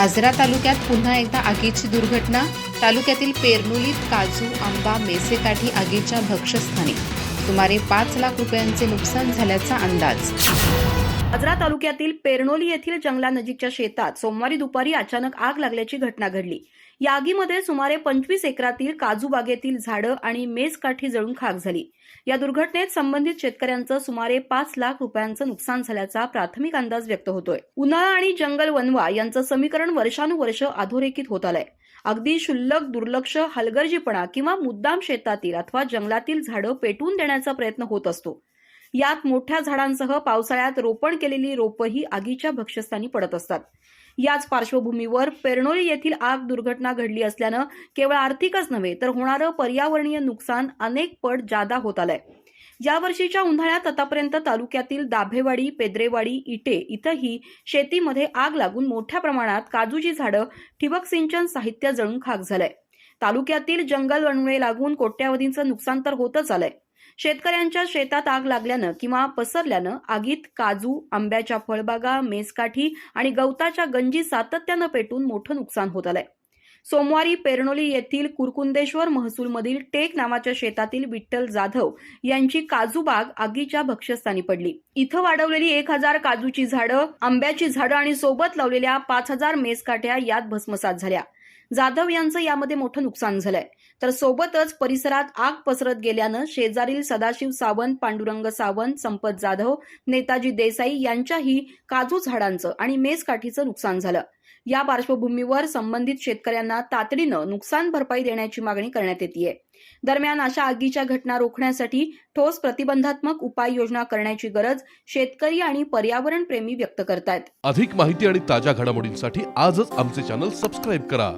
आजरा तालुक्यात पुन्हा एकदा आगीची दुर्घटना. तालुक्यातील पेरनुलीत काजू आंबा मेसेकाठी आगीच्या भक्षस्थानी सुमारे पाच लाख रुपयांचे नुकसान झाल्याचा अंदाज. आजरा तालुक्यातील पेरनोली येथील जंगलानजीकच्या शेतात सोमवारी दुपारी अचानक आग लागल्याची घटना घडली. या आगीमध्ये सुमारे पंचवीस एकरातील काजू बागेतील झाडं आणि मेज काठी जळून खाक झाली. या दुर्घटनेत संबंधित शेतकऱ्यांचं सुमारे पाच लाख रुपयांचं नुकसान झाल्याचा प्राथमिक अंदाज व्यक्त होतोय. उन्हाळा आणि जंगल वनवा यांचं समीकरण वर्षानुवर्ष अधोरेखित होत आलंय. अगदी क्षुल्लक दुर्लक्ष हलगर्जीपणा किंवा मुद्दाम शेतातील अथवा जंगलातील झाडं पेटवून देण्याचा प्रयत्न होत असतो. यात मोठ्या झाडांसह पावसाळ्यात रोपण केलेली रोपंही आगीच्या भक्षस्थानी पडत असतात. याच पार्श्वभूमीवर पेरनोली येथील आग दुर्घटना घडली असल्यानं केवळ आर्थिकच नव्हे तर होणारं पर्यावरणीय नुकसान अनेक पट जादा होत आलंय. यावर्षीच्या उन्हाळ्यात आतापर्यंत तालुक्यातील दाभेवाडी पेद्रेवाडी इटे इथंही शेतीमध्ये आग लागून मोठ्या प्रमाणात काजूची झाडं ठिबक सिंचन साहित्य जळून खाक झालंय. तालुक्यातील जंगल वणुळे लागून कोट्यावधींचं नुकसान तर होतच आलंय. शेतकऱ्यांच्या शेतात आग लागल्यानं किंवा पसरल्यानं आगीत काजू आंब्याच्या फळबागा मेसकाठी आणि गवताच्या गंजी सातत्यानं पेटून मोठं नुकसान होत आलंय. सोमवारी पेरणोली येथील कुरकुंदेश्वर महसूलमधील टेक नावाच्या शेतातील विठ्ठल जाधव यांची काजू बाग आगीच्या भक्ष्यस्थानी पडली. इथं वाढवलेली एक हजार काजूची झाडं आंब्याची झाडं आणि सोबत लावलेल्या पाच हजार मेसकाठ्या यात भस्मसात झाल्या. जाधव यांचं यामध्ये मोठं नुकसान झालंय. तर सोबतच परिसरात आग पसरत गेल्यानं शेजारील सदाशिव सावंत पांडुरंग सावंत संपत जाधव नेताजी देसाई यांच्याही काजू झाडांचं आणि मेसकाठीचं नुकसान झालं. या पार्श्वभूमीवर संबंधित शेतकऱ्यांना तातडीनं नुकसान भरपाई देण्याची मागणी करण्यात येते दरम्यान अशा आगीच्या घटना रोखण्यासाठी ठोस प्रतिबंधात्मक उपाययोजना करण्याची गरज शेतकरी आणि पर्यावरण प्रेमी व्यक्त करतायत. अधिक माहिती आणि ताज्या घडामोडींसाठी आजच आमचे चॅनल सबस्क्राईब करा.